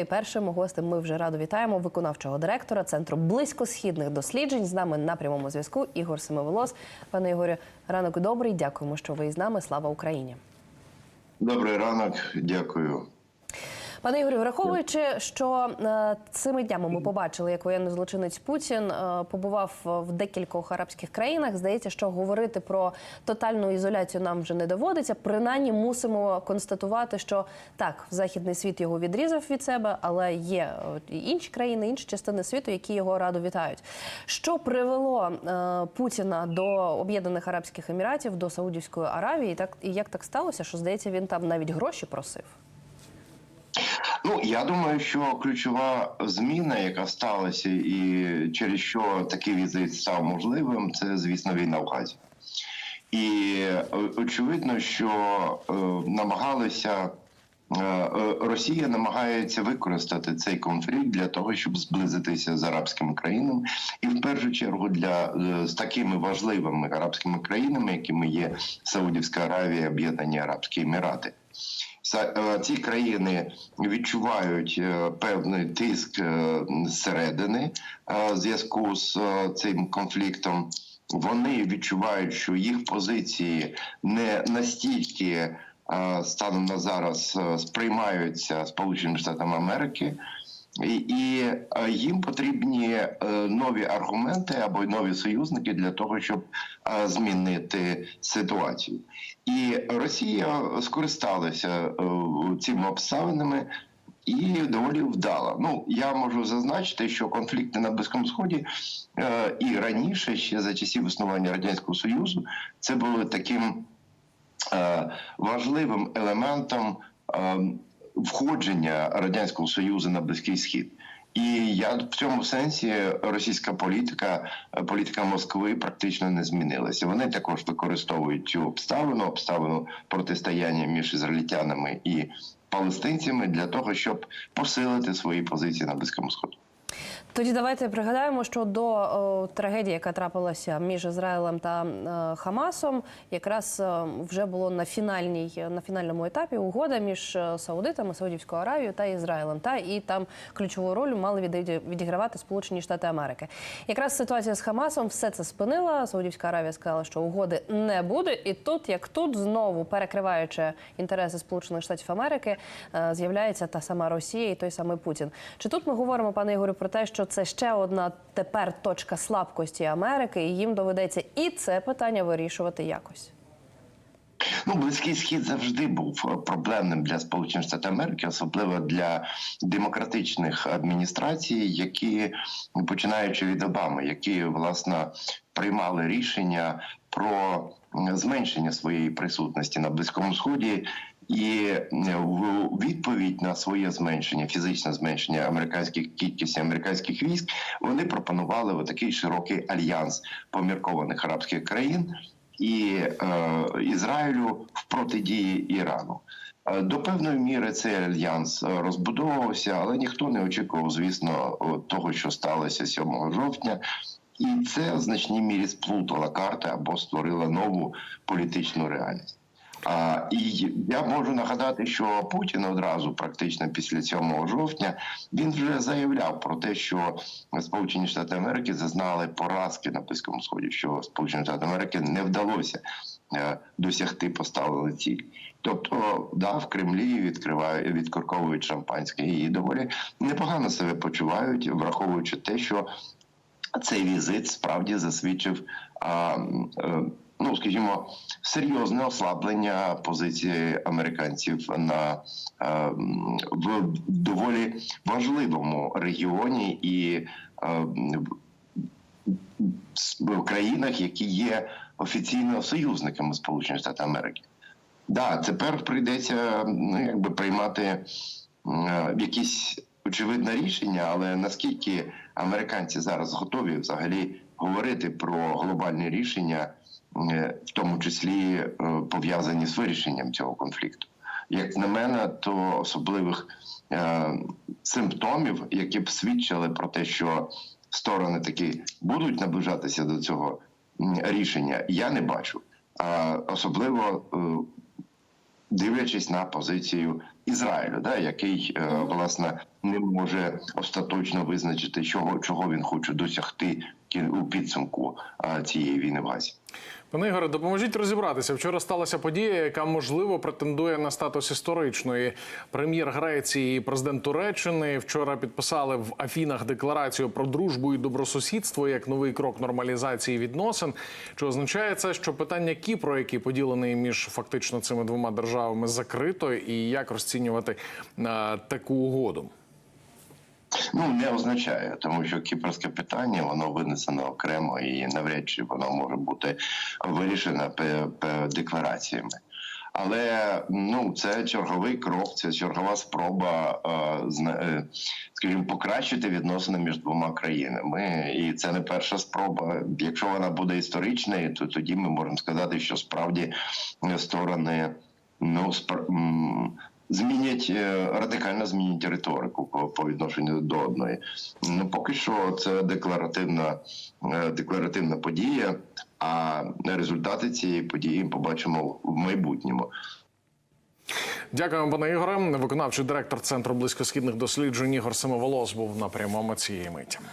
І першим гостем ми вже радо вітаємо виконавчого директора Центру близькосхідних досліджень. З нами на прямому зв'язку Ігор Семиволос. Пане Ігорю, ранок добрий. Дякуємо, що ви із нами. Слава Україні. Добрий ранок, дякую. Пане Ігорю, враховуючи, що е, цими днями ми побачили, як воєнний злочинець Путін е, побував в декількох арабських країнах. Здається, що говорити про тотальну ізоляцію нам вже не доводиться. Принаймні мусимо констатувати, що так, західний світ його відрізав від себе, але є е, інші країни, інші частини світу, які його радо вітають. Що привело Путіна до Об'єднаних Арабських Еміратів, до Саудівської Аравії, так і як так сталося, що здається, він там навіть гроші просив. Ну я думаю, що ключова зміна, яка сталася, і через що такий візит став можливим, це звісно війна в Газі. І очевидно, що е, намагалися. е, е, Росія намагається використати цей конфлікт для того, щоб зблизитися з арабськими країнами, і в першу чергу для е, з такими важливими арабськими країнами, якими є Саудівська Аравія, Об'єднані Арабські Емірати. Е, Ці країни відчувають е, певний тиск е, зсередини в зв'язку з цим конфліктом. Вони відчувають, що їх позиції не настільки станом на зараз сприймаються Сполученими Штатами Америки. І, е, їм потрібні е, нові аргументи або нові союзники для того, щоб е, змінити ситуацію. І Росія скористалася цими обставинами. І доволі вдала. Ну я можу зазначити, що конфлікти на Близькому Сході е, і раніше, ще за часів існування радянського союзу, це були таким е, важливим елементом е, входження радянського союзу на близький схід. І я в цьому сенсі російська політика, е, політика Москви практично не змінилася. Вони також використовують цю обставину, обставину протистояння між ізраїльтянами і палестинцями для того, щоб посилити свої позиції на близькому сході. Тоді давайте пригадаємо, що до о, трагедії, яка трапилася між Ізраїлем та е, Хамасом, якраз е, вже було на фінальній на фінальному етапі угода між е, Саудитами, Саудівською Аравією та Ізраїлем. Та і там ключову роль мали віді- відігравати Сполучені Штати Америки. Якраз ситуація з Хамасом все це спинила. Саудівська Аравія сказала, що угоди не буде, і тут, як тут, знову перекриваючи інтереси Сполучених Штатів Америки, е, з'являється та сама Росія і той самий Путін. Чи тут ми говоримо, пане Ігорю, про те, що це ще одна тепер точка слабкості Америки, і їм доведеться і це питання вирішувати якось? Ну, близький схід завжди був е, проблемним для Сполучених Штатів Америки, особливо для демократичних адміністрацій, які починаючи від Обами, які власне приймали рішення про зменшення своєї присутності на близькому сході. І е, в відповідь на своє зменшення, фізичне зменшення американських кількості американських військ, вони пропонували такий широкий альянс поміркованих арабських країн і е, Ізраїлю в протидії Ірану. Е, До певної міри цей альянс е, розбудовувався, але ніхто не очікував, звісно, того, що сталося 7 жовтня. І це в значній мірі сплутала карти або створила нову політичну реальність. А, і я можу нагадати, що Путін одразу, практично після 7 жовтня, він вже заявляв про те, що Сполучені Штати Америки зазнали поразки на Близькому Сході, що Сполучені Штати Америки не вдалося е, досягти поставленої цілі. Тобто, да, в Кремлі відкривають відкорковують шампанське і доволі непогано себе почувають, враховуючи те, що цей візит справді засвідчив. А, е, Ну, скажімо, серйозне ослаблення позиції американців на е, в доволі важливому регіоні і е, в країнах, які є офіційно союзниками Сполучених Штатів Америки. Да, тепер прийдеться ну, якби приймати якісь очевидне рішення, але наскільки американці зараз готові взагалі говорити про глобальні рішення, в тому числі е, пов'язані з вирішенням цього конфлікту? Як на мене, то особливих е, симптомів, які б свідчили про те, що сторони таки будуть наближатися до цього рішення, я не бачу. Особливо е, дивлячись на позицію Ізраїлю, да, який е, власне не може остаточно визначити, чого, чого він хоче досягти у підсумку е, цієї війни в Газі. Пане Ігоре, допоможіть розібратися. Вчора сталася подія, яка можливо претендує на статус історичної. Прем'єр Греції і президент Туреччини вчора підписали в Афінах декларацію про дружбу і добросусідство як новий крок нормалізації відносин. Чи означає це, що питання Кіпру, який поділений між фактично цими двома державами, закрито, і як розцінювати е, таку угоду? Ну не означає, тому що кіпрське питання воно винесено окремо і навряд чи воно може бути вирішено деклараціями. Але ну це черговий крок, це чергова спроба, е, е, скажімо, покращити відносини між двома країнами. І це не перша спроба. Якщо вона буде історичною, то тоді ми можемо сказати, що справді сторони ну спр- змінять е, радикально змінять риторику по, відношенню до одної. Ну поки що це декларативна е, декларативна подія. А результати цієї події побачимо в майбутньому. Дякуємо, пане Ігоре. Виконавчий директор Центру близькосхідних досліджень Ігор Семиволос був на прямому цієї миті.